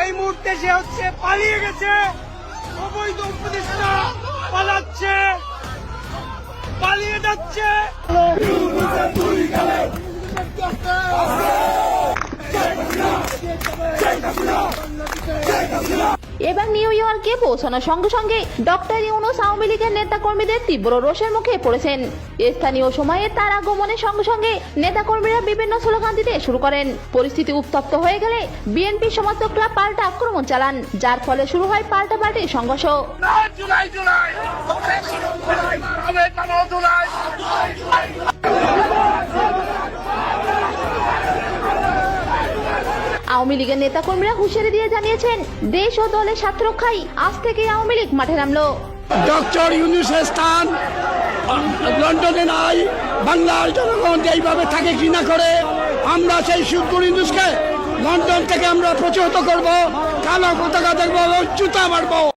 এই মুহূর্তে সে হচ্ছে পালিয়ে গেছে। অবৈধ উপদেষ্টা। যাচ্ছে। এবার নিউ ইয়র্কে পৌঁছানোর সঙ্গে সঙ্গে ডক্টর ইউনুস আওয়ামী লীগের নেতাকর্মীদের তীব্র রোষের মুখে পড়েছেন। স্থানীয় সময়ে তার আগমনের সঙ্গে সঙ্গে নেতাকর্মীরা বিভিন্ন স্লোগান দিতে শুরু করেন। পরিস্থিতি উত্তপ্ত হয়ে গেলে বিএনপি সমর্থকরা পাল্টা আক্রমণ চালান যার ফলে শুরু হয় পাল্টা পাল্টি সংঘর্ষ জুলাই আওয়ামী লীগের নেতাকর্মীরা হুঁশিয়ারি দিয়ে জানিয়েছেন দেশ ও দলের স্বার্থ রক্ষাই আজ থেকে আওয়ামী লীগ মাঠে নামলো। ডক্টর ইউনুসের স্থান লন্ডনে নাই বাংলার জনগণ এইভাবে থাকে ঘৃণা করে আমরা সেই সুদপুর ইউনুসকে লন্ডন থেকে আমরা প্রতিহত করব কালো পতাকা দেখব জুতা মারবো।